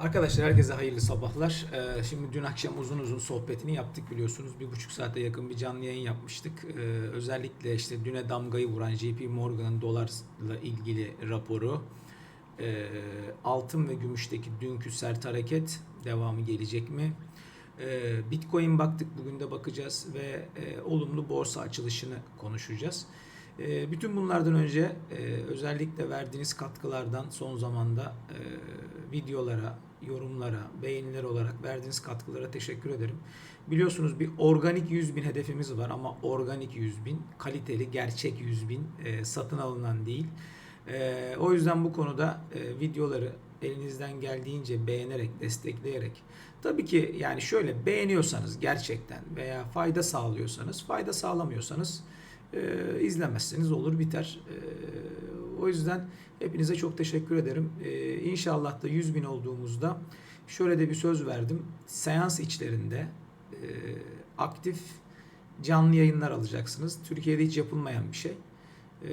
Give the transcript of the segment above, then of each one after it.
Arkadaşlar herkese hayırlı sabahlar. Ee, şimdi dün akşam uzun uzun sohbetini yaptık biliyorsunuz. Bir buçuk saate yakın bir canlı yayın yapmıştık. Ee, özellikle işte düne damgayı vuran JP Morgan'ın dolarla ilgili raporu, ee, altın ve gümüşteki dünkü sert hareket devamı gelecek mi? Ee, Bitcoin baktık bugün de bakacağız ve e, olumlu borsa açılışını konuşacağız. E, Bütün bunlardan önce e, özellikle verdiğiniz katkılardan son zamanda e, videolara, yorumlara, beğeniler olarak verdiğiniz katkılara teşekkür ederim. Biliyorsunuz bir organik 100 bin hedefimiz var ama organik 100 bin, kaliteli, gerçek 100 bin, e, satın alınan değil. E, O yüzden bu konuda e, videoları elinizden geldiğince beğenerek, destekleyerek tabii ki yani şöyle beğeniyorsanız gerçekten veya fayda sağlıyorsanız, fayda sağlamıyorsanız e, izlemezseniz olur biter. E, o yüzden hepinize çok teşekkür ederim. E, inşallah da 100 bin olduğumuzda şöyle de bir söz verdim. Seans içlerinde e, aktif canlı yayınlar alacaksınız. Türkiye'de hiç yapılmayan bir şey. E,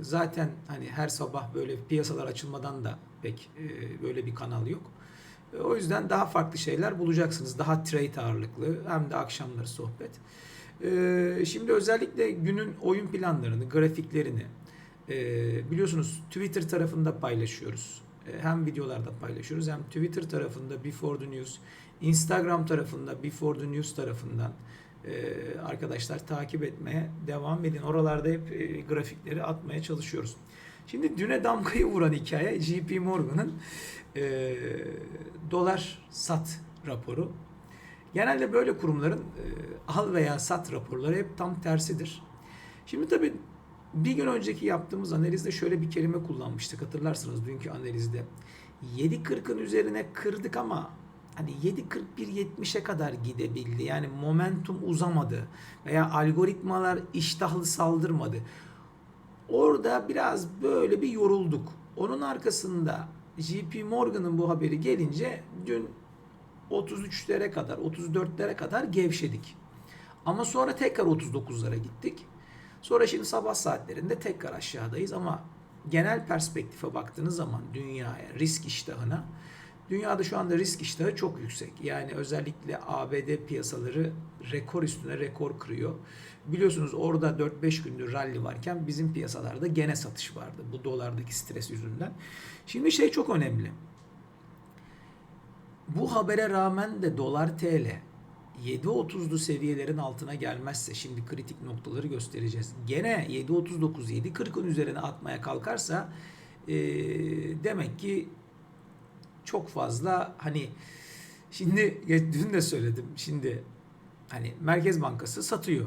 zaten hani her sabah böyle piyasalar açılmadan da pek e, böyle bir kanal yok. O yüzden daha farklı şeyler bulacaksınız. Daha trade ağırlıklı hem de akşamları sohbet. Ee, Şimdi özellikle günün oyun planlarını, grafiklerini e, biliyorsunuz Twitter tarafında paylaşıyoruz. E, Hem videolarda paylaşıyoruz hem Twitter tarafında Before the News, Instagram tarafında Before the News tarafından e, arkadaşlar takip etmeye devam edin. Oralarda hep grafikleri atmaya çalışıyoruz. Şimdi düne damgayı vuran hikaye JP Morgan'ın e, dolar sat raporu. Genelde böyle kurumların e, al veya sat raporları hep tam tersidir. Şimdi tabii bir gün önceki yaptığımız analizde şöyle bir kelime kullanmıştık hatırlarsınız dünkü analizde. 7.40'ın üzerine kırdık ama hani 7.41-70'e kadar gidebildi. Yani momentum uzamadı veya algoritmalar iştahlı saldırmadı. Orada biraz böyle bir yorulduk. Onun arkasında JP Morgan'ın bu haberi gelince dün 33'lere kadar, 34'lere kadar gevşedik. Ama sonra tekrar 39'lara gittik. Sonra şimdi sabah saatlerinde tekrar aşağıdayız ama genel perspektife baktığınız zaman dünyaya, risk iştahına dünyada şu anda risk iştahı çok yüksek. Yani özellikle ABD piyasaları rekor üstüne rekor kırıyor. Biliyorsunuz orada 4-5 gündür rally varken bizim piyasalarda gene satış vardı bu dolardaki stres yüzünden. Şimdi şey çok önemli. Bu habere rağmen de dolar TL 7.30'lu seviyelerin altına gelmezse şimdi kritik noktaları göstereceğiz. Gene 7.39 7.40'ın üzerine atmaya kalkarsa e, demek ki çok fazla hani şimdi dün de söyledim şimdi hani Merkez Bankası satıyor.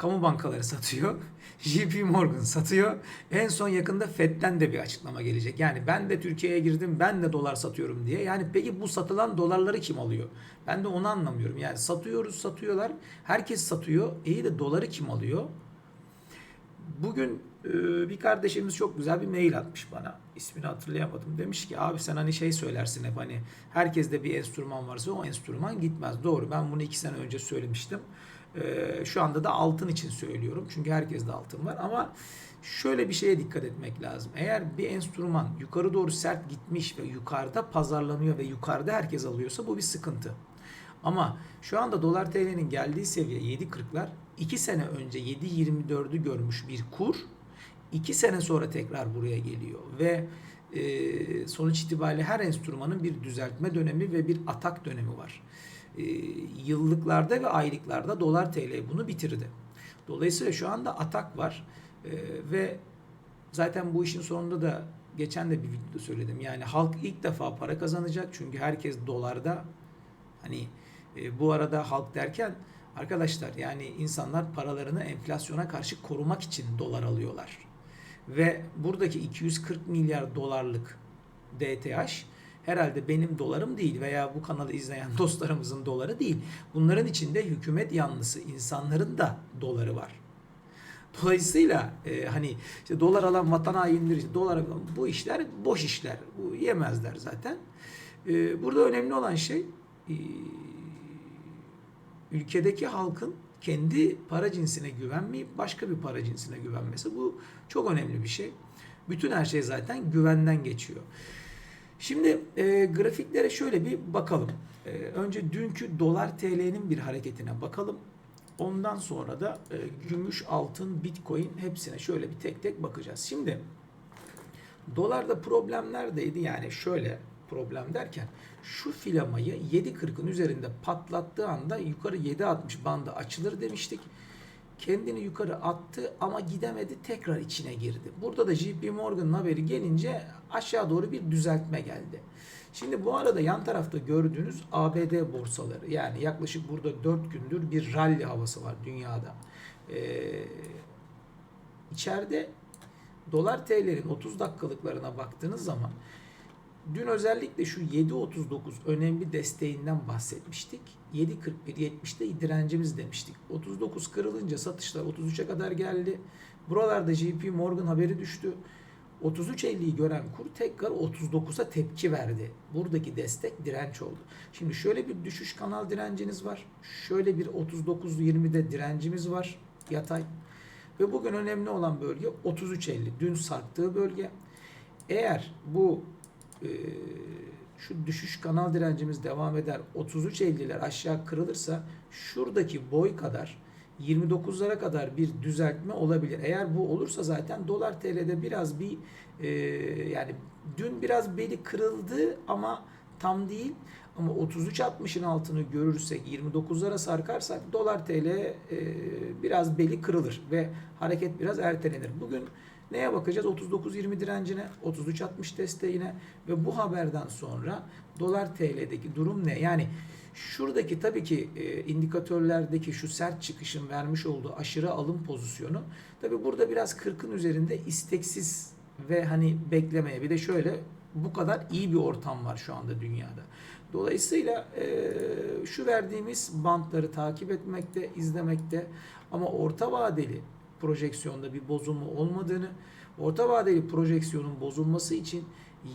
Kamu bankaları satıyor. JP Morgan satıyor. En son yakında Fed'den de bir açıklama gelecek. Yani ben de Türkiye'ye girdim ben de dolar satıyorum diye. Yani peki bu satılan dolarları kim alıyor? Ben de onu anlamıyorum. Yani satıyoruz satıyorlar. Herkes satıyor. İyi de doları kim alıyor? Bugün e, bir kardeşimiz çok güzel bir mail atmış bana. İsmini hatırlayamadım. Demiş ki abi sen hani şey söylersin hep hani herkeste bir enstrüman varsa o enstrüman gitmez. Doğru ben bunu iki sene önce söylemiştim. E, şu anda da altın için söylüyorum. Çünkü herkeste altın var ama şöyle bir şeye dikkat etmek lazım. Eğer bir enstrüman yukarı doğru sert gitmiş ve yukarıda pazarlanıyor ve yukarıda herkes alıyorsa bu bir sıkıntı. Ama şu anda dolar TL'nin geldiği seviye 7.40'lar 2 sene önce 7.24'ü görmüş bir kur 2 sene sonra tekrar buraya geliyor ve e, sonuç itibariyle her enstrümanın bir düzeltme dönemi ve bir atak dönemi var. E, yıllıklarda ve aylıklarda dolar TL bunu bitirdi. Dolayısıyla şu anda atak var E, ve zaten bu işin sonunda da geçen de bir videoda söyledim. Yani halk ilk defa para kazanacak çünkü herkes dolarda hani e, bu arada halk derken arkadaşlar yani insanlar paralarını enflasyona karşı korumak için dolar alıyorlar. Ve buradaki 240 milyar dolarlık DTH herhalde benim dolarım değil veya bu kanalı izleyen dostlarımızın doları değil. Bunların içinde hükümet yanlısı insanların da doları var. Dolayısıyla e, hani işte dolar alan vatan hainleri, işte dolar bu işler boş işler. Bu yemezler zaten. E, burada önemli olan şey e, ülkedeki halkın kendi para cinsine güvenmeyip başka bir para cinsine güvenmesi. Bu çok önemli bir şey. Bütün her şey zaten güvenden geçiyor. Şimdi e, grafiklere şöyle bir bakalım. E, önce dünkü dolar TL'nin bir hareketine bakalım. Ondan sonra da e, gümüş, altın, bitcoin hepsine şöyle bir tek tek bakacağız. Şimdi dolarda problem neredeydi? Yani şöyle problem derken şu filamayı 7.40'ın üzerinde patlattığı anda yukarı 7.60 bandı açılır demiştik. Kendini yukarı attı ama gidemedi tekrar içine girdi. Burada da JP Morgan'ın haberi gelince aşağı doğru bir düzeltme geldi. Şimdi bu arada yan tarafta gördüğünüz ABD borsaları yani yaklaşık burada 4 gündür bir rally havası var dünyada. Ee, içeride dolar TL'nin 30 dakikalıklarına baktığınız zaman dün özellikle şu 7.39 önemli desteğinden bahsetmiştik. 7.41-70'te direncimiz demiştik. 39 kırılınca satışlar 33'e kadar geldi. Buralarda JP Morgan haberi düştü. 33.50'yi gören kur tekrar 39'a tepki verdi. Buradaki destek direnç oldu. Şimdi şöyle bir düşüş kanal direnciniz var. Şöyle bir 39.20'de direncimiz var. Yatay. Ve bugün önemli olan bölge 33.50. Dün sarktığı bölge. Eğer bu e, şu düşüş kanal direncimiz devam eder 33.50'ler aşağı kırılırsa şuradaki boy kadar 29'lara kadar bir düzeltme olabilir. Eğer bu olursa zaten dolar TL'de biraz bir e, yani dün biraz beli kırıldı ama tam değil. Ama 33.60'ın altını görürsek 29'lara sarkarsak dolar TL e, biraz beli kırılır ve hareket biraz ertelenir. Bugün neye bakacağız? 39.20 direncine, 33.60 desteğine ve bu haberden sonra dolar TL'deki durum ne? Yani Şuradaki tabii ki e, indikatörlerdeki şu sert çıkışın vermiş olduğu aşırı alım pozisyonu tabii burada biraz 40'ın üzerinde isteksiz ve hani beklemeye bir de şöyle bu kadar iyi bir ortam var şu anda dünyada. Dolayısıyla e, şu verdiğimiz bantları takip etmekte, izlemekte ama orta vadeli projeksiyonda bir bozulma olmadığını, orta vadeli projeksiyonun bozulması için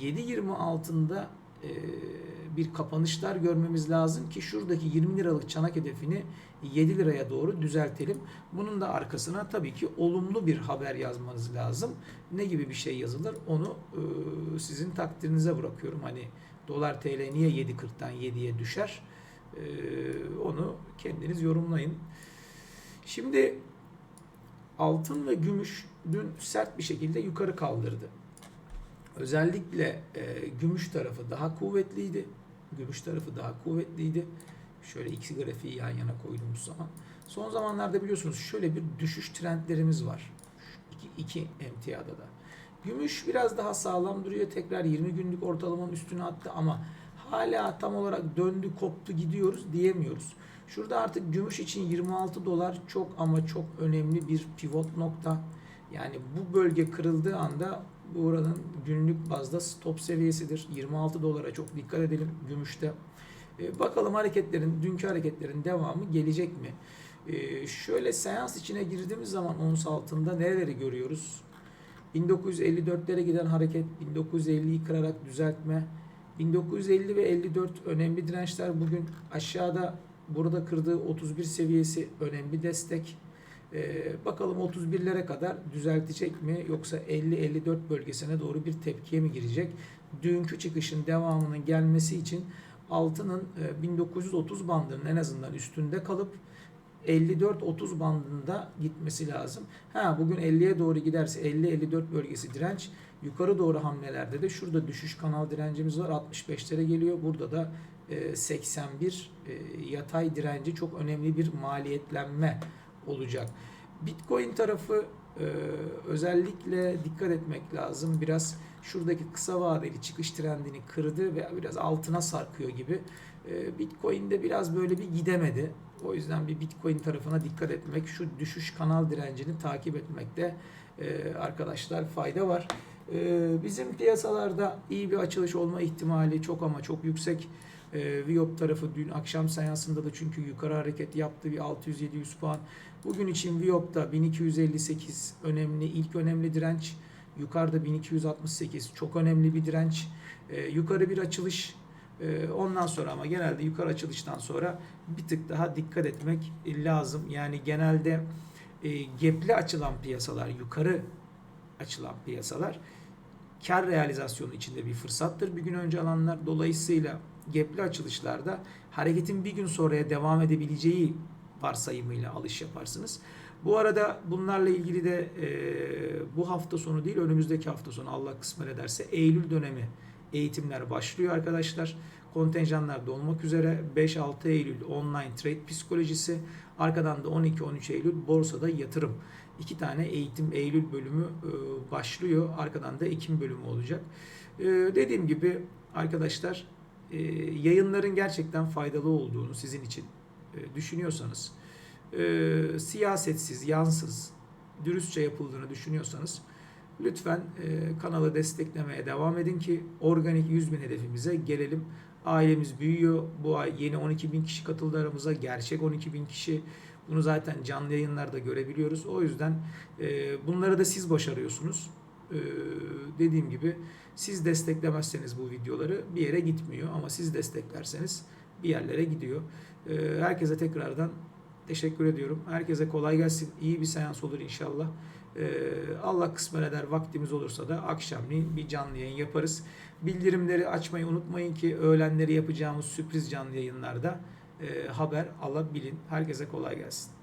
7.20 altında e, bir kapanışlar görmemiz lazım ki şuradaki 20 liralık çanak hedefini 7 liraya doğru düzeltelim. Bunun da arkasına tabii ki olumlu bir haber yazmanız lazım. Ne gibi bir şey yazılır onu e, sizin takdirinize bırakıyorum. Hani dolar TL niye 7.40'dan 7'ye düşer? E, onu kendiniz yorumlayın. Şimdi altın ve gümüş dün sert bir şekilde yukarı kaldırdı. Özellikle e, gümüş tarafı daha kuvvetliydi. Gümüş tarafı daha kuvvetliydi. Şöyle iki grafiği yan yana koyduğumuz zaman. Son zamanlarda biliyorsunuz şöyle bir düşüş trendlerimiz var. İki, iki da. Gümüş biraz daha sağlam duruyor. Tekrar 20 günlük ortalamanın üstüne attı ama hala tam olarak döndü, koptu, gidiyoruz diyemiyoruz. Şurada artık gümüş için 26 dolar çok ama çok önemli bir pivot nokta. Yani bu bölge kırıldığı anda bu oranın günlük bazda stop seviyesidir. 26 dolara çok dikkat edelim gümüşte. E, bakalım hareketlerin, dünkü hareketlerin devamı gelecek mi? E, şöyle seans içine girdiğimiz zaman ons altında nereleri görüyoruz? 1954'lere giden hareket, 1950'yi kırarak düzeltme. 1950 ve 54 önemli dirençler bugün aşağıda burada kırdığı 31 seviyesi önemli destek. Ee, bakalım 31'lere kadar düzeltecek mi yoksa 50-54 bölgesine doğru bir tepkiye mi girecek? Dünkü çıkışın devamının gelmesi için altının e, 1930 bandının en azından üstünde kalıp 54-30 bandında gitmesi lazım. Ha bugün 50'ye doğru giderse 50-54 bölgesi direnç. Yukarı doğru hamlelerde de şurada düşüş kanal direncimiz var. 65'lere geliyor. Burada da e, 81 e, yatay direnci çok önemli bir maliyetlenme olacak. Bitcoin tarafı e, özellikle dikkat etmek lazım. Biraz şuradaki kısa vadeli çıkış trendini kırdı ve biraz altına sarkıyor gibi. E, Bitcoin'de biraz böyle bir gidemedi. O yüzden bir Bitcoin tarafına dikkat etmek, şu düşüş kanal direncini takip etmekte e, arkadaşlar fayda var. E, bizim piyasalarda iyi bir açılış olma ihtimali çok ama çok yüksek. E, Viyop tarafı dün akşam seansında da çünkü yukarı hareket yaptı bir 600-700 puan. Bugün için Viyop'ta 1258 önemli, ilk önemli direnç. Yukarıda 1268 çok önemli bir direnç. E, yukarı bir açılış. E, ondan sonra ama genelde yukarı açılıştan sonra bir tık daha dikkat etmek lazım. Yani genelde e, gepli açılan piyasalar, yukarı açılan piyasalar kar realizasyonu içinde bir fırsattır bir gün önce alanlar. Dolayısıyla gapli açılışlarda hareketin bir gün sonraya devam edebileceği varsayımıyla alış yaparsınız. Bu arada bunlarla ilgili de e, bu hafta sonu değil önümüzdeki hafta sonu Allah kısmet ederse Eylül dönemi eğitimler başlıyor arkadaşlar. Kontenjanlar dolmak üzere 5-6 Eylül online trade psikolojisi arkadan da 12-13 Eylül borsada yatırım. İki tane eğitim Eylül bölümü e, başlıyor. Arkadan da Ekim bölümü olacak. E, dediğim gibi arkadaşlar e, yayınların gerçekten faydalı olduğunu sizin için e, düşünüyorsanız e, siyasetsiz, yansız, dürüstçe yapıldığını düşünüyorsanız lütfen e, kanalı desteklemeye devam edin ki organik 100 bin hedefimize gelelim. Ailemiz büyüyor. Bu ay yeni 12 bin kişi katıldı aramıza. Gerçek 12 bin kişi. Bunu zaten canlı yayınlarda görebiliyoruz. O yüzden e, bunları da siz başarıyorsunuz. E, dediğim gibi siz desteklemezseniz bu videoları bir yere gitmiyor. Ama siz desteklerseniz bir yerlere gidiyor. E, herkese tekrardan Teşekkür ediyorum. Herkese kolay gelsin. İyi bir seans olur inşallah. Ee, Allah kısmet eder vaktimiz olursa da akşamleyin bir canlı yayın yaparız. Bildirimleri açmayı unutmayın ki öğlenleri yapacağımız sürpriz canlı yayınlarda e, haber alabilin. Herkese kolay gelsin.